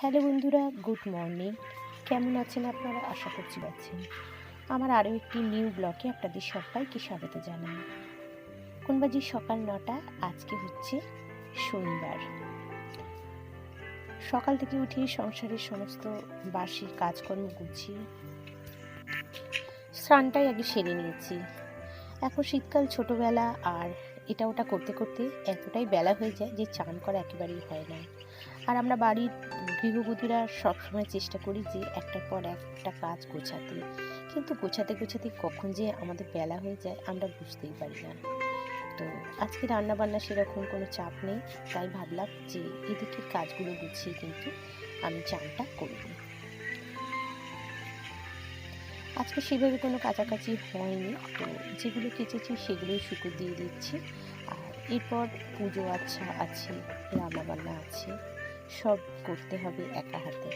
Hello বন্ধুরা, good morning. কেমন আছেন আপনারা? আশা করছি আছেন। আমার আরও একটি নিউ ব্লকে আপনাদের সবাইকে স্বাগত জানাই। কোন বাজি সকাল নটা, আজকে হচ্ছে শনিবার। সকাল থেকে উঠে সংসারের সমস্ত বাসি কাজকর্ম গুছিয়ে স্নানটাই আগে সেরে নিয়েছি। এখন শীতকাল, ছোটোবেলা, আর এটা ওটা করতে করতে এতটাই বেলা হয়ে যায় যে চান করা একেবারেই হয় না। আর আমরা বাড়ির গৃহবধূরা সবসময় চেষ্টা করি যে একটার পর একটা কাজ গোছাতে। কিন্তু গোছাতে গোছাতে কখন যে আমাদের বেলা হয়ে যায়, আমরা বুঝতেই পারি না। তো আজকে রান্নাবান্না সেরকম কোনো চাপ নেই, তাই ভাবলাম যে এদিকে কাজগুলো গুছিয়ে কিন্তু আমি চানটা করব আজকে সেভাবে কোনো কাছাকাছি হয়নি, তো যেগুলো কেচেছি সেগুলোই শুকো দিয়ে দিচ্ছি। আর এরপর পুজো আচ্ছা আছে, রান্নাবান্না আছে। সব করতে হবে একা হাতে।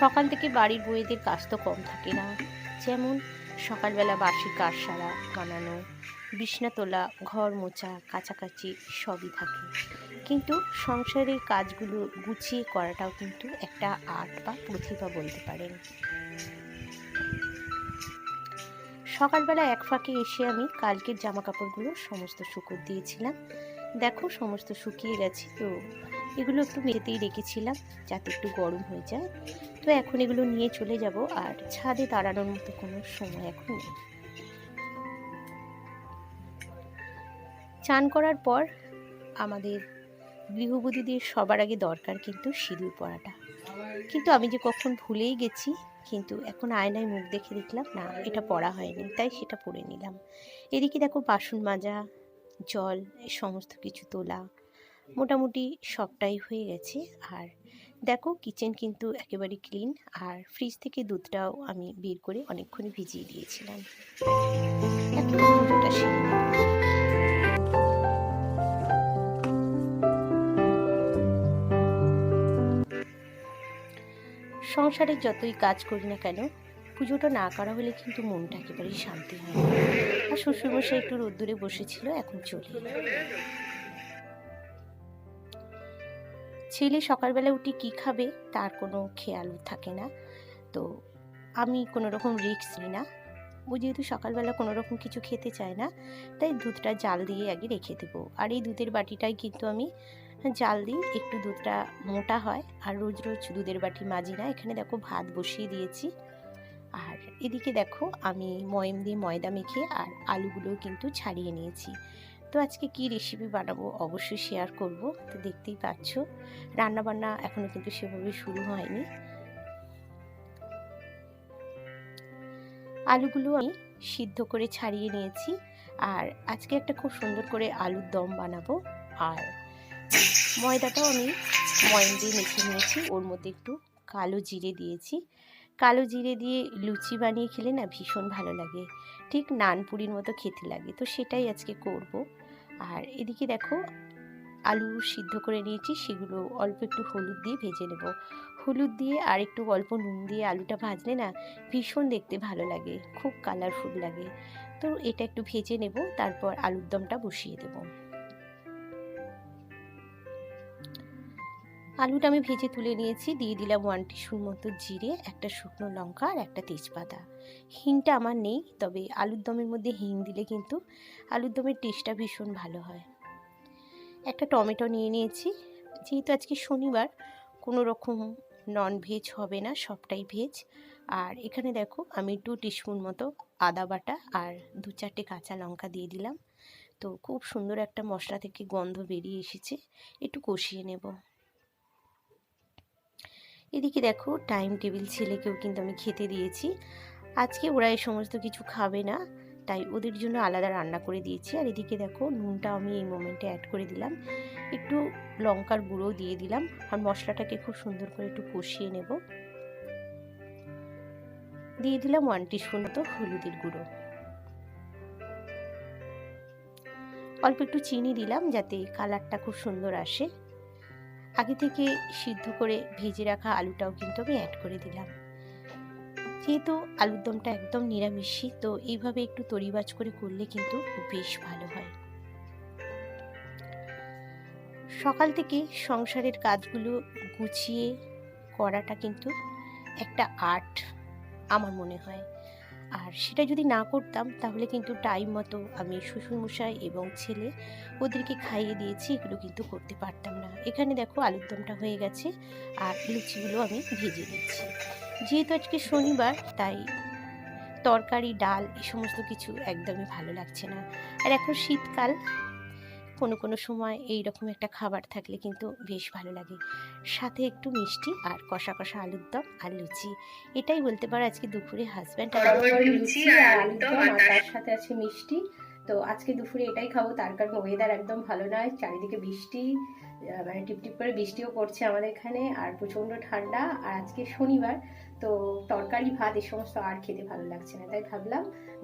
সকাল থেকে বাড়ির বইয়েদের কাজ তো কম থাকে না। যেমন সকালবেলা বাসি কাঠ সারা বানানো, বিছনা তোলা, ঘর মোছা, কাছাকাছি সবই থাকে। কিন্তু সংসারের কাজগুলো গুছিয়ে করাটাও কিন্তু একটা আর্ট বা প্রতিভা বলতে পারেন। সকালবেলা এক ফাঁকে এসে আমি কালকের জামা কাপড়গুলো সমস্ত শুকর দিয়েছিলাম। দেখো সমস্ত শুকিয়ে গেছে তো। এগুলো একটু মেতেই রেখেছিলাম যাতে একটু গরম হয়ে যায়। তো এখন এগুলো নিয়ে চলে যাব আর ছাদে দাঁড়ানোর মতো কোনো সময় এখন নেই। চান করার পর আমাদের গৃহবধূদের সবার আগে দরকার কিন্তু সিঁদুর পরাটা। কিন্তু আমি যে কখন ভুলেই গেছি, কিন্তু এখন আয়নায় মুখ দেখে দেখলাম, না, এটা পড়া হয়নি, তাই সেটা পরে নিলাম। এদিকে দেখো বাসন মাজা জল সমস্ত কিছু তোলা, মোটামুটি সবটাই হয়ে গেছে। আর দেখো কিচেন কিন্তু একেবারে ক্লিন আর ফ্রিজ থেকে দুধটাও আমি বের করে অনেকক্ষণ ভিজিয়ে দিয়েছিলাম। সংসারে যতই কাজ করি না কেন পুজোটা না করা হলে কিন্তু মনটা একেবারেই শান্তি হয় আর শ্বশুরমশাই একটু রোদ্দুরে বসেছিল, এখন চলে ছেলে সকালবেলা উঠে কি খাবে তার কোনো খেয়াল থাকে না। তো আমি কোনো রকম রিস্ক নিই না। ও যেহেতু সকালবেলা কোনো রকম কিছু খেতে চায় না, তাই দুধটা জাল দিয়ে আগে রেখে দেবো। আর এই দুধের বাটিটাই কিন্তু আমি জাল দিই, একটু দুধটা মোটা হয়। আর রোজ রোজ দুধের বাটি মাজি না। এখানে দেখো ভাত বসিয়ে দিয়েছি। আর এদিকে দেখো, আমি ময়ম দিয়ে ময়দা মেখে আর আলুগুলো কিন্তু ছাড়িয়ে নিয়েছি। তো আজকে কি রেসিপি বানাবো অবশ্যই শেয়ার করব, তো দেখতেই পাচ্ছ। রান্নাবান্না এখনও কিন্তু সেভাবে শুরু হয়নি। আলুগুলো আমি সিদ্ধ করে ছাড়িয়ে নিয়েছি। আর আজকে একটা খুব সুন্দর করে আলুর দম বানাবো। আর ময়দাটাও আমি ময়ম দিয়ে মেখে নিয়েছি। ওর মধ্যে একটু কালো জিরে দিয়েছি। কালো জিরে দিয়ে লুচি বানিয়ে খেলে না ভীষণ ভালো লাগে। ঠিক নানপুরির মতো খেতে লাগে। তো সেটাই আজকে করব। আর এদিকে দেখো, আলু সিদ্ধ করে নিয়েছি, সেগুলো অল্প একটু হলুদ দিয়ে ভেজে নেব। হলুদ দিয়ে আর একটু অল্প নুন দিয়ে আলুটা ভাজলে না ভীষণ দেখতে ভালো লাগে, খুব কালারফুল লাগে। তো এটা একটু ভেজে নেব, তারপর আলুর দমটা বসিয়ে দেবো। আলুটা আমি ভেজে তুলে নিয়েছি। দিয়ে দিলাম ওয়ান টিস্পুন মতো জিরে, একটা শুকনো লঙ্কা আর একটা তেজপাতা। হিংটা আমার নেই, তবে আলুর দমের মধ্যে হিং দিলে কিন্তু আলুর দমের টেস্টটা ভীষণ ভালো হয়। একটা টমেটো নিয়ে নিয়েছি। যেহেতু আজকে শনিবার, কোনো রকম নন ভেজ হবে না, সবটাই ভেজ আর এখানে দেখো, আমি টু টিস্পুন মতো আদা বাটা আর দু চারটে কাঁচা লঙ্কা দিয়ে দিলাম। তো খুব সুন্দর একটা মশলা থেকে গন্ধ বেরিয়ে এসেছে। একটু কষিয়ে নেব। এদিকে দেখো টাইম টেবিল ছেলেকেও কিন্তু আমি খেতে দিয়েছি। আজকে ওরা এই সমস্ত কিছু খাবে না, তাই ওদের জন্য আলাদা রান্না করে দিয়েছি। আর এদিকে দেখো নুনটা আমি এই মোমেন্টে অ্যাড করে দিলাম। একটু লঙ্কার গুঁড়ো দিয়ে দিলাম। আর মশলাটাকে খুব সুন্দর করে একটু কষিয়ে নেব। দিয়ে দিলাম ওয়ান টিস্পুন মতো হলুদের গুঁড়ো। অল্প একটু চিনি দিলাম যাতে কালারটা খুব সুন্দর আসে। আগে থেকে সিদ্ধ করে ভেজে রাখা আলুটাও কিন্তু আমি অ্যাড করে দিলাম। যেহেতু আলুর দমটা একদম নিরামিষই, তো এইভাবে একটু তরিবাজ করে করলে কিন্তু বেশ ভালো হয়। সকাল থেকে সংসারের কাজগুলো গুছিয়ে করাটা কিন্তু একটা আর্ট আমার মনে হয়। আর সেটা যদি না করতাম, তাহলে কিন্তু টাইম মতো আমি শ্বশুরমশাই এবং ছেলে ওদেরকে খাইয়ে দিয়েছি, এগুলো কিন্তু করতে পারতাম না। এখানে দেখো আলুর দমটা হয়ে গেছে আর লুচিগুলো আমি ভেজে দিচ্ছি যেহেতু আজকে শনিবার, তাই তরকারি, ডাল এই সমস্ত কিছু একদমই ভালো লাগছে না। আর এখন শীতকাল কোনো কোনো সময় এই রকম একটা খাবার থাকলে কিন্তু বেশ ভালো লাগে। সাথে একটু মিষ্টি আর কষা কষা আলুর দম আর লুচি। এটাই বলতে পারো আজকে দুপুরে হাজব্যান্ড লুচি আর আলুর দম আর তার সাথে আছে মিষ্টি। তো আজকে দুপুরে এটাই খাব। তার কারণ ওয়েদার একদম ভালো নয়। চারিদিকে বৃষ্টি মানে টিপ টিপ করে বৃষ্টিও পড়ছে আমাদের এখানে। আর প্রচণ্ড ঠান্ডা। আর আজকে শনিবার তো তরকারি ভাত এই সমস্ত আর খেতে ভালো লাগছে না। তাই ভাবলাম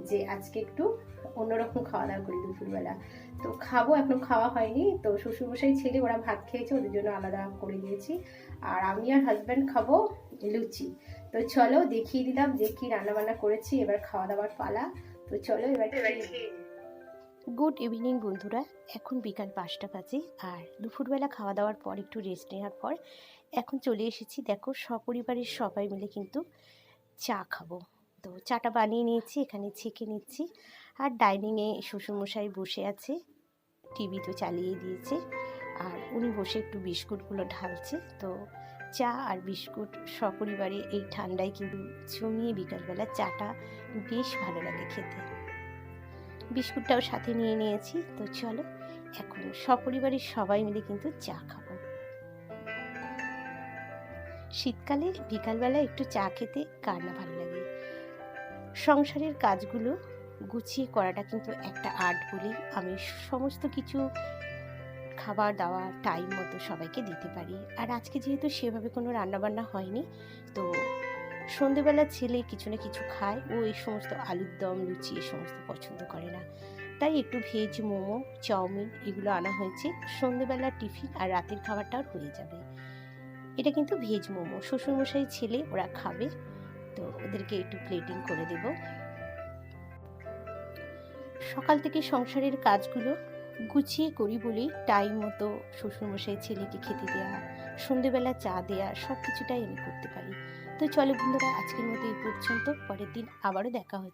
যে আজকে একটু অন্যরকম খাওয়া দাওয়া করি দুপুরবেলা। তো খাব এখনও খাওয়া হয়নি। তো শ্বশুরমশাই ছেলে ওরা ভাত খেয়েছে ওদের জন্য আলাদা করে দিয়েছি। আর আমি আর হাজব্যান্ড খাব লুচি। তো চলো দেখিয়ে দিলাম যে কি রান্না বান্না করেছি এবার খাওয়া দাওয়ার পালা। তো চলো এবার গুড ইভিনিং বন্ধুরা। এখন বিকাল পাঁচটা বাজে আর দুপুরবেলা খাওয়া দাওয়ার পর, একটু রেস্ট নেওয়ার পর, এখন চলে এসেছি। দেখো, সপরিবারের সবাই মিলে কিন্তু চা খাব। তো চাটা বানিয়ে নিয়েছি, এখানে ছেঁকে নিচ্ছি আর ডাইনিংয়ে শ্বশুরমশাই বসে আছে। টিভি তো চালিয়ে দিয়েছে আর উনি বসে একটু বিস্কুটগুলো ঢালছে। তো চা আর বিস্কুট সপরিবারে এই ঠান্ডায় কিন্তু জমিয়ে বিকালবেলা চাটা বেশ ভালো লাগে খেতে। বিস্কুটটাও সাথে নিয়ে নিয়েছি। তো চলো, এখন সপরিবারের সবাই মিলে কিন্তু চা খাব। শীতকালে বিকালবেলা একটু চা খেতে কার না ভালো লাগে। সংসারের কাজগুলো গুছিয়ে করাটা কিন্তু একটা আর্ট বলি আমি সমস্ত কিছু খাবার দাওয়া টাইম মতো সবাইকে দিতে পারি। আর আজকে যেহেতু সেভাবে কোনো রান্নাবান্না হয়নি, তো সন্ধেবেলা ছেলে কিছু না কিছু খায়, ও এই সমস্ত আলুর দম, লুচি এই সমস্ত পছন্দ করে না। তাই একটু ভেজ মোমো, চাউমিন এগুলো আনা হয়েছে। সন্ধেবেলা টিফিন আর রাতের খাবারটাও হয়ে যাবে। এটা কিন্তু ভেজ মোমো। শ্বশুরমশাই ছেলে, ওরা খাবে। তো ওদেরকে একটু প্লেটিং করে দেব। সকাল থেকে সংসারের কাজগুলো গুছিয়ে করি বলেই টাইম মতো শ্বশুরমশাই ছেলেকে খেতে দেওয়া সন্ধেবেলা চা দেওয়া সব কিছুটাই আমি করতে পারি। তো চলো বন্ধুরা আজকের মতো এই পর্যন্ত। পরের দিন আবারও দেখা হচ্ছে।